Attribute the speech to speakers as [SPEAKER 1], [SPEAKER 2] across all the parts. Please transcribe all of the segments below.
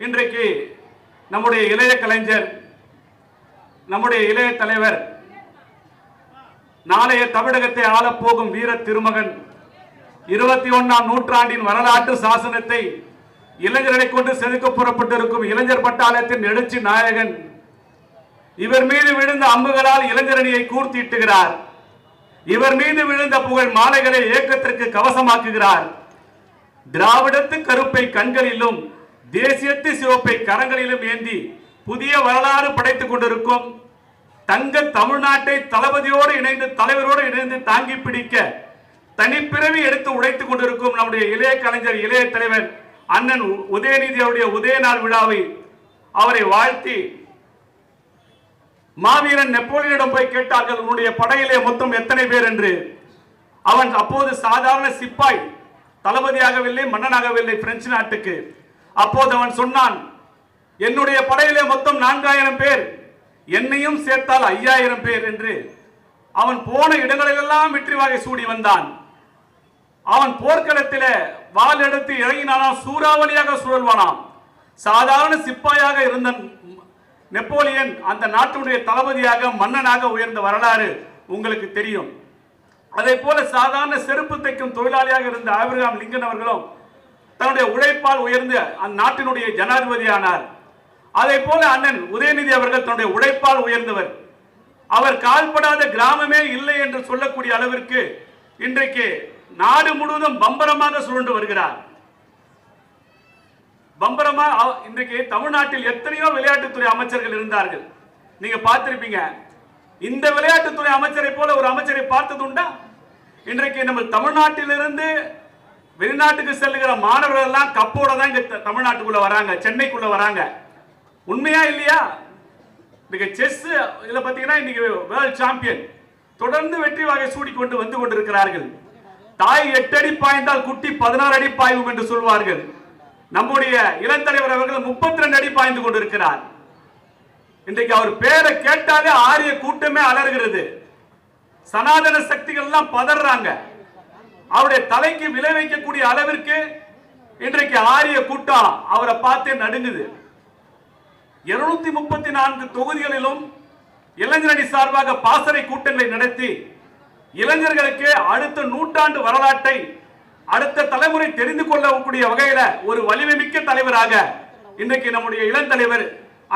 [SPEAKER 1] இன்றைக்கு நம்முடைய இளைய கலைஞர் நம்முடைய இளைய தலைவர் நாளைய தமிழகத்தை ஆளப்போகும் வீர திருமகன் இருபத்தி ஒன்னாம் நூற்றாண்டின் வரலாற்று சாசனத்தை இளைஞர்களை கொண்டு செதுக்க புறப்பட்டிருக்கும் இளைஞர் பட்டாளத்தின் எழுச்சி நாயகன் இவர் மீது விழுந்த அம்புகளால் இளைஞரணியை கூர்த்திட்டுகிறார். இவர் மீது விழுந்த புகழ் மாலைகளை இயக்கத்திற்கு கவசமாக்குகிறார். திராவிடத்து கருப்பை கண்களிலும் தேசியத்து சிவப்பை கரங்களிலும் ஏந்தி புதிய வரலாறு படைத்துக் கொண்டிருக்கும் தங்க தமிழ்நாட்டை தளபதியோடு இணைந்து தலைவரோடு இணைந்து தாங்கி பிடிக்க தனிப்பிறவி எடுத்து உடைத்துக் கொண்டிருக்கும் நம்முடைய இளைய கலைஞர் இளைய தலைவர் அண்ணன் உதயநிதி அவருடைய உதயநாள் விழாவை அவரை வாழ்த்தி மாவீரன் நெப்போலியனிடம் போய் கேட்டார்கள் உன்னுடைய படையிலே மொத்தம் எத்தனை பேர்? என்று. அவன் அப்போது சாதாரண சிப்பாய் தளபதியாகவில்லை மன்னனாகவில்லை பிரெஞ்சு நாட்டுக்கு. அப்போது அவன் சொன்னான் என்னுடைய படையிலே மொத்தம் நான்காயிரம் பேர் என்னையும் சேர்த்தால் ஐயாயிரம் பேர் என்று. அவன் போன இடங்களிலெல்லாம் வெற்றி வாகை சூடி வந்தான். அவன் போர்க்களத்தில் வாள் எடுத்து இறங்கினானாம் சூறாவளியாக சுழல்வானாம். சாதாரண சிப்பாயாக இருந்த நெப்போலியன் அந்த நாட்டுடைய தளபதியாக மன்னனாக உயர்ந்த வரலாறு உங்களுக்கு தெரியும். அதே போல சாதாரண செருப்பு தைக்கும் தொழிலாளியாக இருந்த ஆபிரகாம் லிங்கன் அவர்களும் தன்னுடைய உழைப்பால் உயர்ந்து அந்நாட்டினுடைய ஜனாதிபதியானார். அதே போல அண்ணன் உதயநிதி அவர்கள் தன்னுடைய உழைப்பால் உயர்ந்தவர். அவர் கால்படாத கிராமமே இல்லை என்று சொல்லக்கூடிய அளவிற்கு இன்றைக்கு நாடு முழுவதும் பம்பரமாக சுழண்டு வருகிறார். பம்பரமா அவ- இன்றைக்கு தமிழ்நாட்டில் எத்தனையோ விளையாட்டுத்துறை அமைச்சர்கள் இருந்தார்கள். நீங்க பார்த்திருப்பீங்க. இந்த விளையாட்டுத்துறை அமைச்சரை போல ஒரு அமைச்சரை பார்த்தது உண்டா இன்றைக்கு நம்ம தமிழ்நாட்டிலிருந்து வெளிநாட்டுக்கு செல்லுகிற மாணவர்கள் எல்லாம் கப்போட தான் இங்க த- தமிழ்நாட்டுக்குள்ள வராங்க சென்னைக்குள்ள வராங்க. உண்மையா இல்லையா? இன்னைக்கு செஸ் இதுல பாத்தீங்கன்னா இன்னைக்கு வேர்ல்ட் சாம்பியன். தொடர்ந்து வெற்றி வகை சூடிக்கொண்டு வந்து கொண்டிருக்கிறார்கள். தாய் எட்டு அடி பாய்ந்தால் குட்டி பதினாறு அடி பாய்வு என்று சொல்வார்கள். நம்முடைய இளந்தலைவர் அவர்கள் முப்பத்தி ரெண்டு அடி பாய்ந்து கொண்டிருக்கிறார். இன்றைக்கு அவர் பேரை கேட்டாலே ஆரிய கூட்டமே அலறுகிறது. சனாதன சக்திகள் எல்லாம் பதறாங்க. அவருடைய தலைக்கு விலை வைக்கக்கூடிய அளவிற்கு இன்றைக்கு ஆரிய கூட்டம் அவரை பார்த்தே நடுங்குது. இருநூத்தி முப்பத்தி நான்கு தொகுதிகளிலும் இளைஞரணி சார்பாக பாசறை கூட்டங்களை நடத்தி இளைஞர்களுக்கு அடுத்த நூற்றாண்டு வரலாற்றை அடுத்த தலைமுறை தெரிந்து கொள்ளக்கூடிய வகையில ஒரு வலிமைமிக்க தலைவராக இன்றைக்கு நம்முடைய இளந்தலைவர்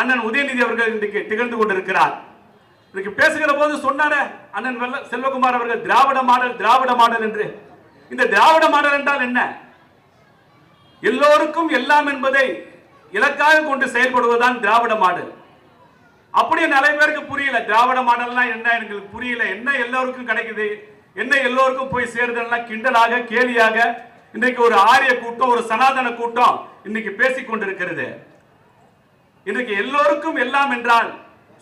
[SPEAKER 1] அண்ணன் உதயநிதி அவர்கள் இன்றைக்கு திகழ்ந்து கொண்டிருக்கிறார். இன்னைக்கு பேசுகிற போது சொன்னார அண்ணன் செல்வகுமார் அவர்கள் திராவிட மாடல் திராவிட மாடல் என்று. இந்த திராவிட மாடல் என்றால் என்ன? எல்லோருக்கும் எல்லாம் என்பதை இலக்காக கொண்டு செயல்படுவதுதான் திராவிட மாடல். அப்படியே நிறைய பேருக்கு புரியல திராவிட மாடல்னா என்ன? எங்களுக்கு புரியல. என்ன எல்லோருக்கும் கிடைக்குது? என்ன எல்லோருக்கும் போய் சேருதல்னா கிண்டலாக கேலியாக இன்றைக்கு ஒரு ஆரிய கூட்டம் ஒரு சனாதன கூட்டம் இன்னைக்கு பேசிக் கொண்டிருக்கிறது. இன்றைக்கு எல்லோருக்கும் எல்லாம் என்றால்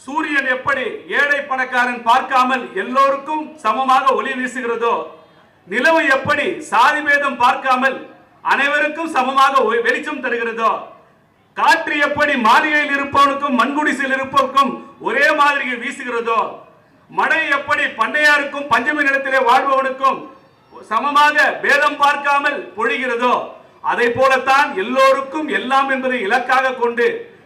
[SPEAKER 1] சூரியன் எப்படி ஏழை பணக்காரன் பார்க்காமல் எல்லோருக்கும் சமமாக ஒளி வீசுகிறதோ நிலவு எப்படி சாதி பேதம் பார்க்காமல் அனைவருக்கும் சமமாக வெளிச்சம் தருகிறதோ? காற்று எப்படி மாளிகையில் இருப்பவனுக்கும் மண்குடிசில் இருப்பவனுக்கும் ஒரே மாதிரி வீசுகிறதோ? மழை எப்படி பண்ணையாருக்கும் பஞ்சமி நிலத்திலே வாழ்பவனுக்கும் சமமாக பேதம் பார்க்காமல் பொழிகிறதோ? அதை போலத்தான் எல்லோருக்கும் எல்லாம் என்பதை இலக்காக கொண்டு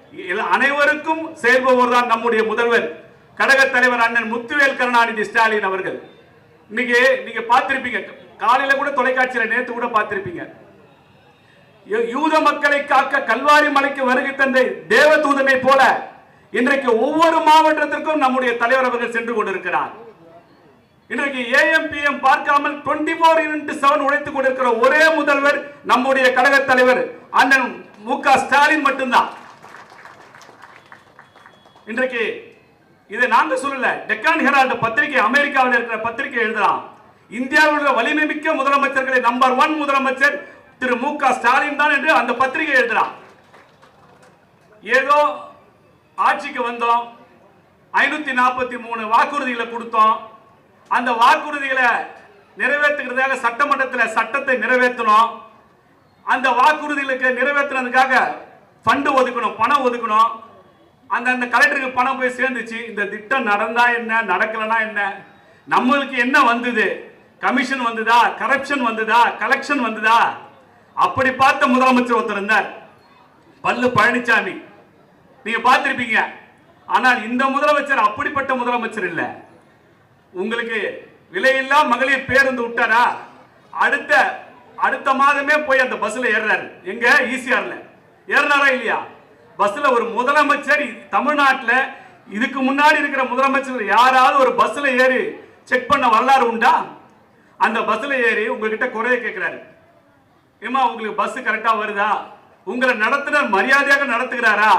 [SPEAKER 1] அனைவருக்கும் செயல்பவர் தான் நம்முடைய முதல்வர். கழகத் தலைவர் அண்ணன் முத்துவேல் கருணாநிதி ஸ்டாலின் அவர்கள். இன்னைக்கு நீங்க பார்த்திருப்பீங்க. காலையில கூட தொலைக்காட்சியில நேற்று கூட பார்த்திருப்பீங்க. யூ- யூத மக்களை காக்க கல்வாரி மலைக்கு வருகை தந்த தேவதூதனை போல இன்றைக்கு ஒவ்வொரு மாவட்டத்திற்கும் நம்முடைய தலைவர் அவர்கள் சென்று கொண்டிருக்கிறார். இன்றைக்கு ஏஎம்பிஎம் பார்க்காமல் 24 ஃபோர் இன்ட்டு செவன் உழைத்துக் கொண்டிருக்கிற ஒரே முதல்வர் நம்முடைய கழக தலைவர் அண்ணன் மு க ஸ்டாலின் மட்டும்தான். இன்றைக்கு இதை நாங்க சொல்லல. டெக்கான் ஹெரால்டு பத்திரிகை அமெரிக்காவில் இருக்கிற பத்திரிகை எழுதலாம். இந்தியாவில் உள்ள வலிமை மிக்க முதலமைச்சர்களை நம்பர் ஒன் முதலமைச்சர் திரு மு க ஸ்டாலின் தான் என்று அந்த பத்திரிகை எழுதலாம். ஏதோ ஆட்சிக்கு வந்தோம் ஐநூத்தி நாற்பத்தி மூணு வாக்குறுதிகளை கொடுத்தோம். அந்த வாக்குறுதிகளை நிறைவேற்றுகிறதாக சட்டமன்றத்தில் சட்டத்தை நிறைவேற்றணும். அந்த வாக்குறுதிகளுக்கு நிறைவேற்றுறதுக்காக ஃபண்டு ஒதுக்கணும் பணம் ஒதுக்கணும். அந்த அந்த கலெக்டருக்கு பணம் போய் சேர்ந்துச்சு. இந்த திட்டம் நடந்தா என்ன நடக்கலனா என்ன? நம்மளுக்கு என்ன வந்தது? கமிஷன் வந்ததா? கரப்ஷன் வந்ததா? கலெக்ஷன் வந்ததா? அப்படி பார்த்த முதலமைச்சர் ஒருத்தர் இருந்தார். பல்லு பழனிசாமி நீங்க பார்த்துருப்பீங்க. ஆனால் இந்த முதலமைச்சர் அப்படிப்பட்ட முதலமைச்சர் இல்ல. உங்களுக்கு விலையில்லா மகளிர் பேருந்து விட்டாரா? அடுத்த அடுத்த மாதமே போய் அந்த பஸ்ல ஏறுறாரு. எங்க? ஈசிஆர்ல ஏறினாரா இல்லையா? பஸ்ல ஒரு முதலமைச்சர் தமிழ்நாட்டில் இதுக்கு முன்னாடி இருக்கிற முதலமைச்சர் யாராவது ஒரு பஸ்ல ஏறி செக் பண்ண வரலாறு உண்டா? அந்த பஸ்ல ஏறி உங்ககிட்ட குறைய கேட்கிறாரு ஏமா உங்களுக்கு பஸ் கரெக்டா வருதா? உங்களை நடத்துனர் மரியாதையாக நடத்துகிறாரா?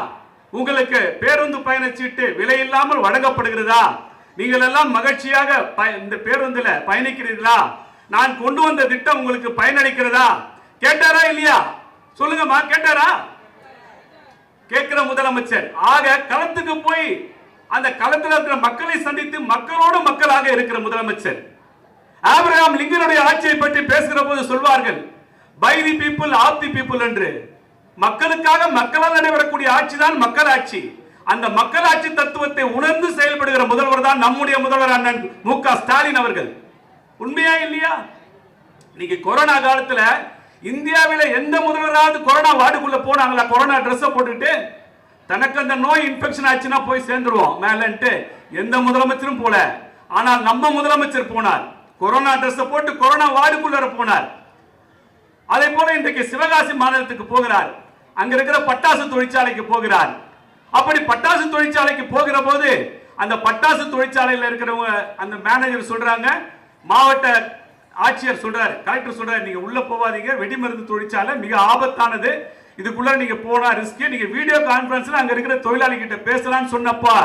[SPEAKER 1] உங்களுக்கு பேருந்து பயணச்சீட்டு விலை இல்லாமல் வழங்கப்படுகிறதா? நீங்கள் எல்லாம் மகிழ்ச்சியாக இந்த பேருந்துல பயணிக்கிறீர்களா? நான் கொண்டு வந்த திட்டம் உங்களுக்கு பயனளிக்கிறதா? கேட்டாரா இல்லையா? சொல்லுங்கம்மா கேட்டாரா? கேட்கிற முதலமைச்சர். ஆக களத்துக்கு போய் அந்த களத்தில் இருக்கிற மக்களை சந்தித்து மக்களோடு மக்களாக இருக்கிற முதலமைச்சர். ஆபிரகாம் லிங்கனுடைய ஆட்சியை பற்றி பேசுகிற போது சொல்வார்கள் by the people of the people என்று. மக்களுக்காக மக்களால் நடைபெறக்கூடிய ஆட்சி தான் மக்கள் ஆட்சி அந்த மக்களாட்சி தத்துவத்தை உணர்ந்து செயல்படுகிற முதல்வர் தான் நம்முடைய முதல்வர் அண்ணன் மு க ஸ்டாலின் அவர்கள். உண்மையா இல்லையா? இன்னைக்கு கொரோனா காலத்துல இந்தியாவில் எந்த முதல்வராவது கொரோனா வார்டுக்குள்ள போனாங்களா? கொரோனா ட்ரெஸ் போட்டுட்டு தனக்கு அந்த நோய் இன்ஃபெக்ஷன் ஆச்சுன்னா போய் சேர்ந்துருவோம். மேலன்ட்டு எந்த முதலமைச்சரும் போல. ஆனால் நம்ம முதலமைச்சர் போனார். கொரோனா ட்ரெஸ் போட்டு கொரோனா வார்டுக்குள்ள போனார். அதே போல இன்றைக்கு சிவகாசி மாநிலத்துக்கு போகிறார். அங்க இருக்கிற பட்டாசு தொழிற்சாலைக்கு போகிறார். அப்படி பட்டாசு தொழிற்சாலைக்கு போகிற போது அந்த பட்டாசு தொழிற்சாலையில் இருக்கிறவங்க அந்த மேனேஜர் சொல்றாங்க மாவட்ட ஆட்சியர் சொல்றாரு கலெக்டர் சொல்றாரு நீங்க உள்ள போவாதீங்க வெடிமருந்து தொழிற்சாலை மிக ஆபத்தானது. இதுக்குள்ள நீங்க போனா ரிஸ்க் நீங்க வீடியோ கான்பரன்ஸ்ல அங்க இருக்கிற தொழிலாளி கிட்ட பேசலாம்னு சொன்னப்பா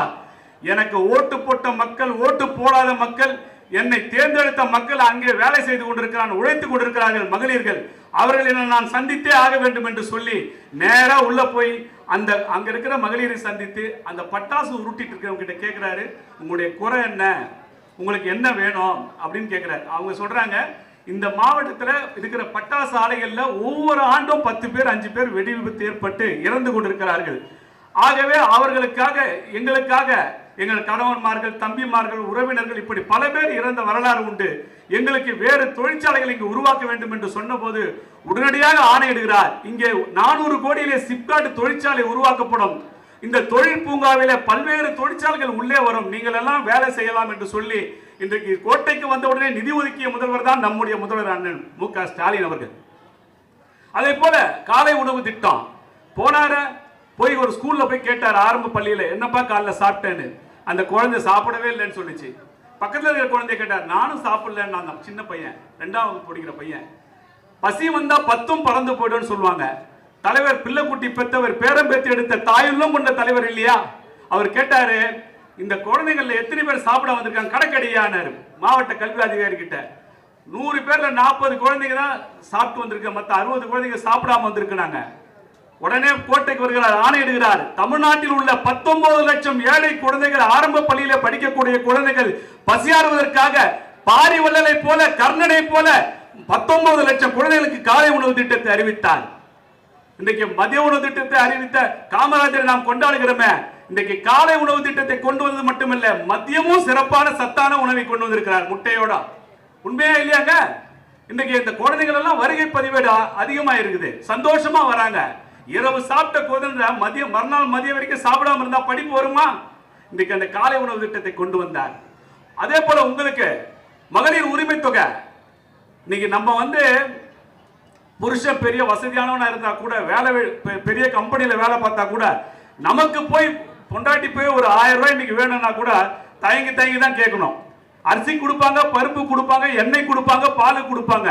[SPEAKER 1] எனக்கு ஓட்டு போட்ட மக்கள் ஓட்டு போடாத மக்கள் என்னை தேர்ந்தெடுத்த மக்கள் அங்கே வேலை செய்து கொண்டிருக்கிறான் உழைத்துக் கொண்டிருக்கிறார்கள் மகளிர்கள். அவர்களை நான் சந்தித்தே ஆக வேண்டும் என்று சொல்லி நேராக உள்ள போய் அந்த அங்க இருக்கிற மகளிரை சந்தித்து அந்த பட்டாசு உருட்டிட்டு இருக்கிறவங்க கிட்ட கேட்கிறாரு உங்களுடைய குறை என்ன? உங்களுக்கு என்ன வேணும் அப்படின்னு கேட்குறாரு அவங்க சொல்கிறாங்க இந்த மாவட்டத்தில் இருக்கிற பட்டாசு ஆலைகளில் ஒவ்வொரு ஆண்டும் பத்து பேர் அஞ்சு பேர் வெடி விபத்து ஏற்பட்டு இறந்து கொண்டிருக்கிறார்கள். ஆகவே அவர்களுக்காக எங்களுக்காக எங்கள் கணவன்மார்கள் தம்பிமார்கள் உறவினர்கள் இப்படி பல பேர் இறந்த வரலாறு உண்டு. எங்களுக்கு வேறு தொழிற்சாலைகளை இங்கு உருவாக்க வேண்டும் என்று சொன்னபோது உடனடியாக ஆணையிடுகிறார். இங்கே நானூறு கோடியிலே சிப்காட் தொழிற்சாலை உருவாக்கப்படும். இந்த தொழில் பூங்காவில பல்வேறு தொழிற்சாலைகள் உள்ளே வரும். நீங்கள் எல்லாம் வேலை செய்யலாம் என்று சொல்லி இன்றைக்கு கோட்டைக்கு வந்த உடனே நிதி ஒதுக்கிய முதல்வர் தான் நம்முடைய முதல்வர் அண்ணன் மு க ஸ்டாலின் அவர்கள். அதே போல காலை உணவு திட்டம். போனார போய் ஒரு ஸ்கூல்ல போய் கேட்டார் ஆரம்ப பள்ளியில என்னப்பா காலைல சாப்பிட்டேன்னு? அந்த குழந்தை சாப்பிடவே இல்லைன்னு சொல்லிச்சு. பக்கத்துல இருக்கிற குழந்தைய கேட்டார் நானும் சாப்பிடலன்னு நான் சின்ன பையன் ரெண்டாவது படிக்கிற பையன். பசி வந்தா பத்தும் பறந்து போய்டும்னு சொல்லுவாங்க. தலைவர் பிள்ளைக்குட்டி பெற்றவர் பேரம் பேத்தி எடுத்த தாயுள்ளம் கொண்ட தலைவர் இல்லையா? அவர் கேட்டாரு இந்த குழந்தைகள்ல எத்தனை பேர் சாப்பிட வந்திருக்காங்க? கணக்கடியானாரு மாவட்ட கல்வி அதிகாரி கிட்ட நூறு பேர்ல நாற்பது குழந்தைங்க தான் சாப்பிட்டு வந்திருக்க மத்த அறுபது குழந்தைங்க சாப்பிடாம வந்திருக்கிறாங்க. உடனே கோட்டைக்கு வருகிறார் ஆணையிடுகிறார் தமிழ்நாட்டில் உள்ள 19 லட்சம் ஏழை குழந்தைகள் ஆரம்ப பள்ளியில படிக்கக்கூடிய குழந்தைகள் பசியாறுவதற்காக பாரி வள்ளலை போல கர்ணனை போல 19 லட்சம் குழந்தைகளுக்கு காலை உணவு திட்டத்தை அறிவித்தார். இன்றைக்கு மதிய உணவு திட்டத்தை அறிவித்த காமராஜரை நாம் கொண்டாடுகிறோமே இன்றைக்கு காலை உணவு திட்டத்தை கொண்டு வந்தது மட்டுமல்ல மதியமும் சிறப்பான சத்தான உணவை கொண்டு வந்திருக்கிறார் முட்டையோட. உண்மையா இல்லையாங்க? இன்றைக்கு இந்த குழந்தைகள் எல்லாம் வருகை பதிவேடு அதிகமா இருக்குது சந்தோஷமா வராங்க. இரவு சாப்பிட்ட குழந்தை மதியம் மறுநாள் மதியம் வரைக்கும் சாப்பிடாம இருந்தா படிப்பு வருமா? இன்றைக்கு அந்த காலை உணவு திட்டத்தை கொண்டு வந்தார். அதே போல உங்களுக்கு மகளிர் உரிமை தொகை. இன்னைக்கு நம்ம வந்து புருஷன் பெரிய வசதியானவனா இருந்தா கூட வேலை பெரிய கம்பெனியில வேலை பார்த்தா கூட நமக்கு போய் பொண்டாட்டி போய் ஒரு ஆயிரம் ரூபாய் இன்னைக்கு வேணும்னா கூட தயங்கி தயங்கி தான் கேட்கணும். அரிசி கொடுப்பாங்க பருப்பு கொடுப்பாங்க எண்ணெய் கொடுப்பாங்க பால் கொடுப்பாங்க.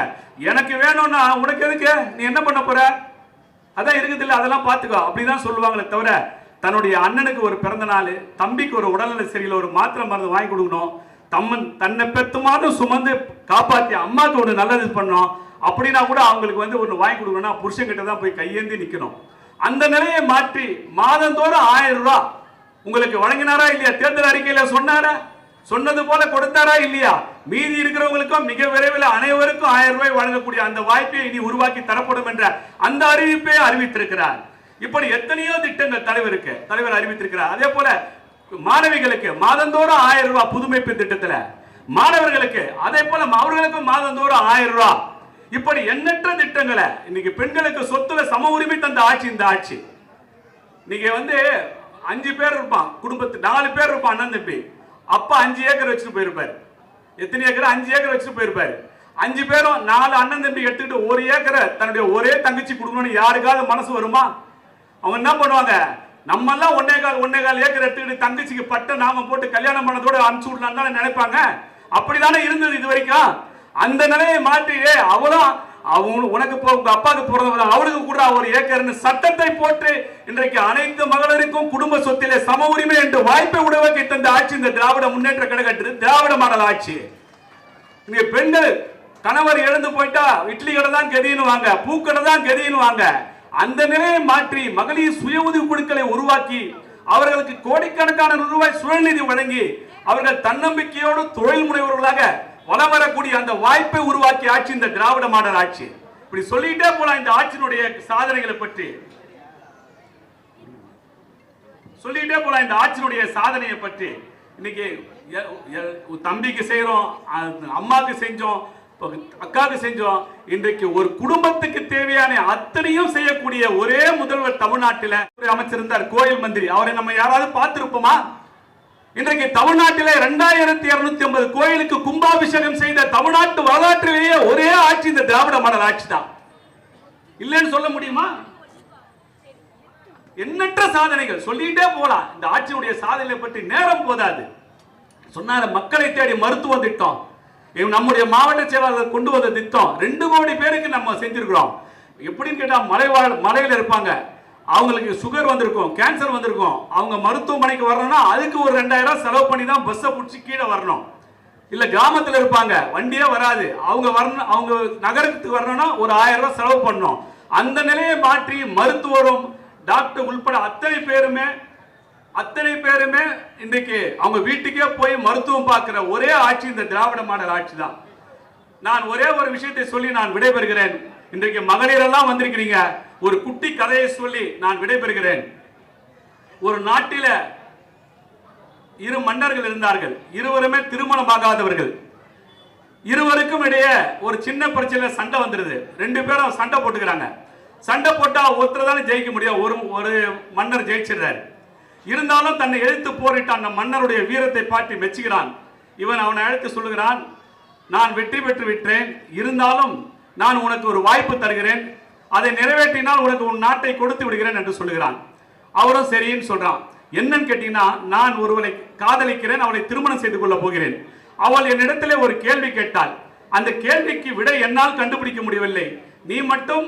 [SPEAKER 1] எனக்கு வேணும்னா உனக்கு எதுக்கு? நீ என்ன பண்ண போற? அதான் இருக்குது இல்லை அதெல்லாம் பார்த்துக்கோ. அப்படிதான் சொல்லுவாங்களே தவிர தன்னுடைய அண்ணனுக்கு ஒரு பிறந்த நாள் தம்பிக்கு ஒரு உடல்நல சரியில்லை ஒரு மாத்திரை மருந்து வாங்கி கொடுக்கணும் தம்மன் தன்னை பெத்துமானு சுமந்து காப்பாத்தி அம்மாக்கு ஒன்று நல்லது பண்ணோம். அப்படின்னா கூட அவங்களுக்கு வந்து ஒன்று வாங்கி கொடுக்கணும்னா புருஷன்கிட்ட தான் போய் கையேந்தி நிற்கணும் அந்த நிலையை மாற்றி மாதந்தோறும் ஆயிரம் ரூபா உங்களுக்கு வழங்கினாரா இல்லையா? தேர்தல் அறிக்கையில் சொன்னாரா? சொன்னது போல கொடுத்தாரா இல்லையா? மீதி இருக்கிறவங்களுக்கும் மிக விரைவில் அனைவருக்கும் ஆயிரம் ரூபாய் வழங்கக்கூடிய அந்த வாய்ப்பை இனி உருவாக்கி தரப்படும் என்ற அந்த அறிவிப்பை அறிவித்திருக்கிறார். இப்படி எத்தனையோ திட்டங்கள் தலைவருக்கு தலைவர் அறிவித்திருக்கிறார். அதே போல மாணவிகளுக்கு மாதந்தோறும் ஆயிரம் ரூபாய் புதுமை திட்டத்தில் மாணவர்களுக்கு அதே போல அவர்களுக்கும் மாதந்தோறும் ஆயிரம் ரூபாய். இப்படி எண்ணற்ற திட்டங்களை இன்னைக்கு பெண்களுக்கு சொத்துல சம உரிமை தந்த ஆட்சி இந்த ஆட்சி. நீங்க வந்து அஞ்சு பேர் இருப்பான் குடும்பத்து நாலு பேர் இருப்பான் அண்ணன் தம்பி. அப்பா அஞ்சு ஏக்கர் வச்சுட்டு போயிருப்பாரு. எத்தனை ஏக்கர்? அஞ்சு ஏக்கர் வச்சுட்டு போயிருப்பாரு. அஞ்சு பேரும் நாலு அண்ணன் தம்பி எடுத்துக்கிட்டு ஒரு ஏக்கரை தன்னுடைய ஒரே தங்கச்சி கொடுக்கணும்னு யாருக்காவது மனசு வருமா? அவங்க என்ன பண்ணுவாங்க? நம்ம எல்லாம் ஒன்னே கால் ஒன்னே கால் ஏக்கர் எடுத்துக்கிட்டு தங்கச்சிக்கு பட்ட நாம போட்டு கல்யாணம் பண்ணதோட அனுப்பிச்சு விடலாம் தானே நினைப்பாங்க? அப்படிதானே இருந்தது இது வரைக்கும்? அந்த நிலையை மாற்றி அவளும் அவங்க உனக்கு உங்க அப்பாவுக்கு பிறந்தவங்க அவளுக்கு கூட ஒரு ஏக்கர்னு சட்டத்தை போட்டு இன்றைக்கு அனைத்து மகளிருக்கும் குடும்ப சொத்திலே சம உரிமை என்று வாய்ப்பை உடவாக்கி தந்த ஆட்சி இந்த திராவிட முன்னேற்ற கழகத்தில் திராவிட மாடல் ஆட்சி. இங்க பெண்கள் கணவர் எழுந்து போயிட்டா இட்லி கடை தான் கதின்னு வாங்க பூக்கடை தான் கதின்னு வாங்க. அந்த நிலையை மாற்றி மகளிர் சுய உதவி குழுக்களை உருவாக்கி அவர்களுக்கு கோடிக்கணக்கான ரூபாய் சுயநிதி வழங்கி அவர்கள் தன்னம்பிக்கையோடு தொழில் முனைவர்களாக வலம் வரக்கூடிய அந்த வாய்ப்பை உருவாக்கி ஆட்சி இந்த திராவிட மாடல் ஆட்சி. இப்படி சொல்லிட்டே போலாம் இந்த ஆட்சியினுடைய சாதனைகளை பற்றி. சொல்லிட்டே போலாம் இந்த ஆட்சியினுடைய சாதனையை பற்றி. இன்னைக்கு எ- எ- தம்பிக்கு செய்யறோம் அம்மாவுக்கு அம்மாக்கு செஞ்சோம் அக்காவுக்கு செஞ்சோம். இன்றைக்கு ஒரு குடும்பத்துக்கு தேவையான அத்தனையும் செய்யக்கூடிய ஒரே முதல்வர் தமிழ்நாட்டில் அமைச்சிருந்தார் அமைச்சர் இருந்தார் கோயில் மந்திரி. அவரை நம்ம யாராவது பார்த்திருப்போமா? இன்றைக்கு தமிழ்நாட்டில இரண்டாயிரத்தி இருநூத்தி ஐம்பது கோயிலுக்கு கும்பாபிஷேகம் செய்த தமிழ்நாட்டு வரலாற்றிலேயே ஒரே ஆட்சி இந்த திராவிட மாடல் ஆட்சி தான். இல்லைன்னு சொல்ல முடியுமா? எண்ணற்ற சாதனைகள். சொல்லிட்டே போலாம் இந்த ஆட்சியுடைய சாதனை பற்றி நேரம் போதாது. சொன்னார மக்களை தேடி மருத்துவ திட்டம். நம்முடைய மாவட்ட செயலாளர் கொண்டு வந்த திட்டம். ரெண்டு கோடி பேருக்கு நம்ம செஞ்சிருக்கிறோம். எப்படின்னு கேட்டால் மலைவாழ் மலையில் இருப்பாங்க. அவங்களுக்கு சுகர் வந்திருக்கும் கேன்சர் வந்திருக்கும். அவங்க மருத்துவமனைக்கு வரணும்னா அதுக்கு ஒரு ரெண்டாயிரம் செலவு பண்ணி தான் பஸ்ஸை பிடிச்சி கீழே வரணும். இல்லை கிராமத்தில் இருப்பாங்க வண்டியே வராது. அவங்க வரணும் அவங்க நகரத்துக்கு வரணும்னா ஒரு ஆயிரம் ரூபாய் செலவு பண்ணணும். அந்த நிலையை மாற்றி மருத்துவரும் டாக்டர் உள்பட அத்தனை பேருமே அத்தனை பேருமே இன்றைக்கு அவங்க வீட்டுக்கே போய் மருத்துவம் பார்க்கிற ஒரே ஆட்சி இந்த திராவிட மாடல் ஆட்சி தான் நான் ஒரே ஒரு விஷயத்தை சொல்லி நான் விடைபெறுகிறேன். இன்றைக்கு மகளிர் எல்லாம் வந்திருக்கிறீங்க. ஒரு குட்டி கதையை சொல்லி நான் விடைபெறுகிறேன். ஒரு நாட்டில இரு மன்னர்கள் இருந்தார்கள். இருவருமே திருமணமாகாதவர்கள். இருவருக்கும் இடையே ஒரு சின்ன பிரச்சனை சண்டை வந்துருது. ரெண்டு பேரும் சண்டை போட்டுக்கிறாங்க. சண்டை போட்டா ஒருத்தர் தானே ஜெயிக்க முடியும். ஒரு ஒரு மன்னர் ஜெயிச்சிடுறாரு. இருந்தாலும் தன்னை எழுத்து போரிட்ட அந்த மன்னருடைய வீரத்தை பாட்டி மெச்சுகிறான். இவன் அவனை அழைத்து சொல்லுகிறான் நான் வெற்றி பெற்று விட்டேன். இருந்தாலும் நான் உனக்கு ஒரு வாய்ப்பு தருகிறேன். அதை நிறைவேற்றினால் உனக்கு உன் நாட்டை கொடுத்து விடுகிறேன் என்று சொல்லுகிறான். அவரும் சரின்னு சொல்றான். என்னன்னு கேட்டீங்கன்னா நான் ஒருவனை காதலிக்கிறேன் அவளை திருமணம் செய்து கொள்ள போகிறேன். அவள் என்னிடத்திலே ஒரு கேள்வி கேட்டாள். அந்த கேள்விக்கு விடை என்னால் கண்டுபிடிக்க முடியவில்லை. நீ மட்டும்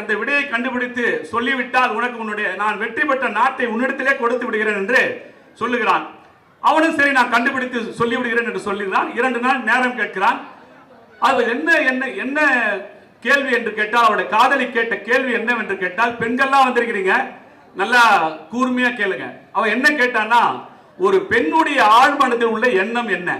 [SPEAKER 1] அந்த விடையை கண்டுபிடித்து சொல்லிவிட்டால் உனக்கு உன்னுடைய நான் வெற்றி பெற்ற நாட்டை உன்னிடத்திலே கொடுத்து விடுகிறேன் என்று சொல்லுகிறான். அவனும் சரி நான் கண்டுபிடித்து சொல்லிவிடுகிறேன் என்று சொல்லுகிறான். இரண்டு நாள் நேரம் கேட்கிறான். அது என்ன என்ன என்ன கேள்வி என்று கேட்டால் அவருடைய காதலி கேட்ட கேள்வி என்னவென்று கேட்டால் பெண்கள்லாம் வந்திருக்கிறீங்க. நல்லா கூர்மையா கேளுங்க. அவன் என்ன கேட்டான்னா ஒரு பெண்ணுடைய ஆழ்மனதில் உள்ள எண்ணம் என்ன?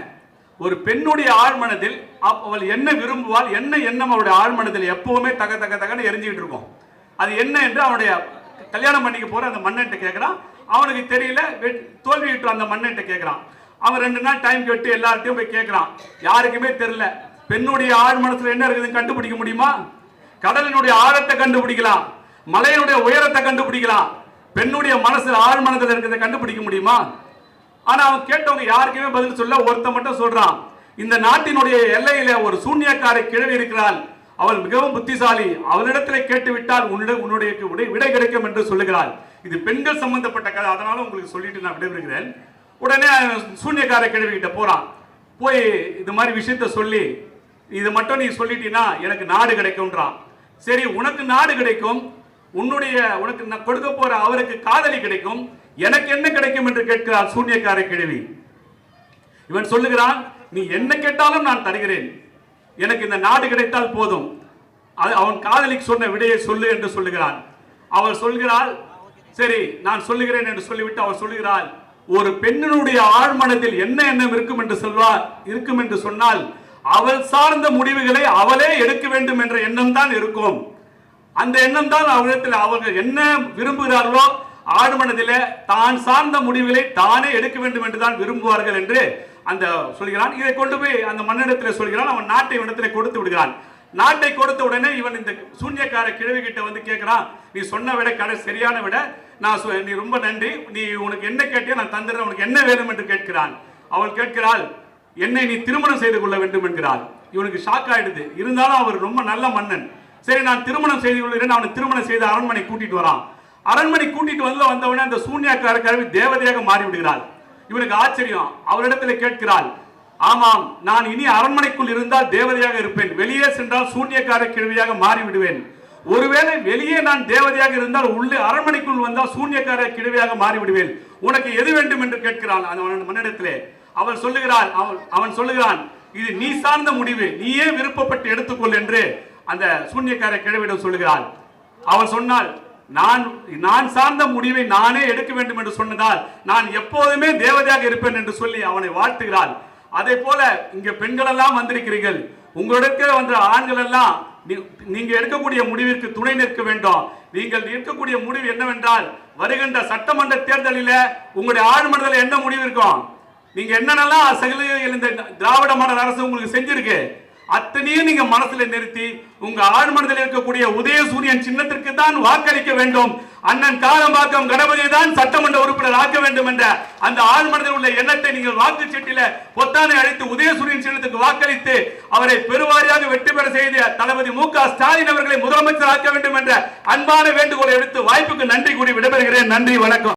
[SPEAKER 1] ஒரு பெண்ணுடைய ஆழ்மனதில் அவள் என்ன விரும்புவாள் என்ன எண்ணம் அவளுடைய ஆழ்மனதில் எப்பவுமே தக தக தகன்னு எரிஞ்சுக்கிட்டு இருக்கும். அது என்ன என்று அவனுடைய கல்யாணம் பண்ணிக்க போற அந்த மன்னன்ட்ட கேட்கிறான் அவனுக்கு தெரியல வெட்- அந்த மன்னன்ட்ட கேட்கிறான் அவன் ரெண்டு நாள் டைம் கேட்டு எல்லார்ட்டையும் போய் கேட்கிறான் யாருக்குமே தெரியல. பெண்ணுடைய ஆழ் என்ன இருக்குதுன்னு கண்டுபிடிக்க முடியுமா? கடலினுடைய ஆழத்தை கண்டுபிடிக்கலாம். மலையினுடைய உயரத்தை கண்டுபிடிக்கலாம். பெண்ணுடைய மனசில் ஆழ்மனத்தில் இருக்கிறத கண்டுபிடிக்க முடியுமா? ஆனா அவன் கேட்டவங்க யாருக்குமே பதில் சொல்ல ஒருத்தன் மட்டும் சொல்றான். இந்த நாட்டினுடைய எல்லையில ஒரு சூன்யக்காரை கிழவி இருக்கிறாள். அவள் மிகவும் புத்திசாலி. அவளிடத்தில் கேட்டு விட்டால் உன்னுடைய விடை விடை கிடைக்கும் என்று சொல்லுகிறாள். இது பெண்கள் சம்பந்தப்பட்ட கதை. அதனால உங்களுக்கு சொல்லிட்டு நான் விடைபெறுகிறேன். உடனே சூன்யக்காரை சூன்யக்கார கிழவி கிட்ட போறான். போய் இது மாதிரி விஷயத்த சொல்லி இது மட்டும் நீ சொல்லிட்டீன்னா எனக்கு நாடு கிடைக்கும்ன்றான். சரி உனக்கு நாடு கிடைக்கும். உன்னுடைய உனக்கு நான் கொடுக்க போற அவருக்கு காதலி கிடைக்கும். எனக்கு என்ன கிடைக்கும் என்று கேட்கிறார் சூன்யக்கார கிழவி. இவன் சொல்லுகிறான் நீ என்ன கேட்டாலும் நான் தருகிறேன். எனக்கு இந்த நாடு கிடைத்தால் போதும். அது அவன் காதலிக்கு சொன்ன விடையை சொல்லு என்று சொல்லுகிறான். அவள் சொல்கிறாள் சரி நான் சொல்லுகிறேன் என்று சொல்லிவிட்டு அவள் சொல்லுகிறாள் ஒரு பெண்ணினுடைய ஆழ்மனத்தில் என்ன எண்ணம் இருக்கும் என்று சொல்வார் இருக்கும் என்று சொன்னால் அவள் சார்ந்த முடிவுகளை அவளே எடுக்க வேண்டும் என்ற எண்ணம் தான் இருக்கும். அந்த எண்ணம் தான் அவரிடத்தில் அவர்கள் என்ன விரும்புகிறார்களோ ஆழ்மனதிலே தான் சார்ந்த முடிவுகளை தானே எடுக்க வேண்டும் என்று தான் விரும்புவார்கள் என்று அந்த சொல்கிறான். இதை கொண்டு போய் அந்த மன்னிடத்தில் சொல்கிறான். அவன் நாட்டை இவனிடத்தில் கொடுத்து விடுகிறான். நாட்டை கொடுத்த உடனே இவன் இந்த சூன்யக்கார கிழவி கிட்ட வந்து கேட்கிறான் நீ சொன்ன விட கடை சரியான விட நான் சொ- நீ ரொம்ப நன்றி. நீ உனக்கு என்ன கேட்டியோ நான் தந்துடுறேன். உனக்கு என்ன வேணும் என்று கேட்கிறான். அவள் கேட்கிறாள் என்னை நீ திருமணம் செய்து கொள்ள வேண்டும் என்கிறாள். இவனுக்கு ஷாக் ஆயிடுது. இருந்தாலும் அவர் ரொம்ப நல்ல மன்னன். சரி நான் திருமணம் செய்து கொள்கிறேன். அவனை திருமணம் செய்து அரண்மனை கூட்டிட்டு வரான். அரண்மனை கூட்டிட்டு வந்து வந்தவனே அந்த சூன்யாக்கார கருவி தேவதையாக மாறிவிடுகிறாள். இவனுக்கு ஆச்சரியம். அவரிடத்துல கேட்கிறாள் ஆமாம் நான் இனி அரண்மனைக்குள் இருந்தால் தேவதையாக இருப்பேன். வெளியே சென்றால் சூன்யக்கார கிழவியாக மாறிவிடுவேன். ஒருவேளை வெளியே நான் தேவதையாக இருந்தால் உள்ளே அரண்மனைக்குள் வந்தால் சூன்யக்கார கிழவியாக மாறிவிடுவேன். உனக்கு எது வேண்டும்? என்று கேட்கிறான் அந்த மன்னிடத்திலே அவள் சொல்லுகிறாள் அவன் அவன் சொல்லுகிறான் இது நீ சார்ந்த முடிவு. நீயே விருப்பப்பட்டு எடுத்துக்கொள் என்று அந்த சூன்யக்கார கிழவிடம் சொல்லுகிறாள். அவள் சொன்னாள் நான் நான் சார்ந்த முடிவை நானே எடுக்க வேண்டும் என்று சொன்னதால் நான் எப்போதுமே தேவதையாக இருப்பேன் என்று சொல்லி அவனை வாழ்த்துகிறாள். அதே போல இங்க பெண்கள் எல்லாம் வந்திருக்கிறீர்கள். உங்களிடத்தில் வந்த ஆண்கள் எல்லாம் நீ- நீங்க எடுக்கக்கூடிய முடிவிற்கு துணை நிற்க வேண்டும். நீங்கள் எடுக்கக்கூடிய முடிவு என்னவென்றால் வருகின்ற சட்டமன்ற தேர்தலில் உங்களுடைய ஆழ்மனதில் என்ன முடிவு இருக்கும்? நீங்க என்னென்னலாம் சகல இந்த திராவிட மாடல் அரசு உங்களுக்கு செஞ்சிருக்கு? அத்தனையும் நீங்க மனசுல நிறுத்தி உங்க ஆழ்மனதில் இருக்கக்கூடிய உதயசூரியன் சின்னத்திற்கு தான் வாக்களிக்க வேண்டும். அண்ணன் காலம்பாக்கம் கணபதி தான் சட்டமன்ற உறுப்பினர் ஆக்க வேண்டும் என்ற அந்த ஆழ்மனதில் உள்ள எண்ணத்தை நீங்கள் வாக்கு சீட்டில பொத்தானை அழைத்து உதயசூரியன் சின்னத்துக்கு வாக்களித்து அவரை பெருவாரியாக வெற்றி பெற செய்த தளபதி மு க ஸ்டாலின் அவர்களை முதலமைச்சர் ஆக்க வேண்டும் என்ற அன்பான வேண்டுகோளை எடுத்து வாய்ப்புக்கு நன்றி கூறி விடைபெறுகிறேன். நன்றி வணக்கம்.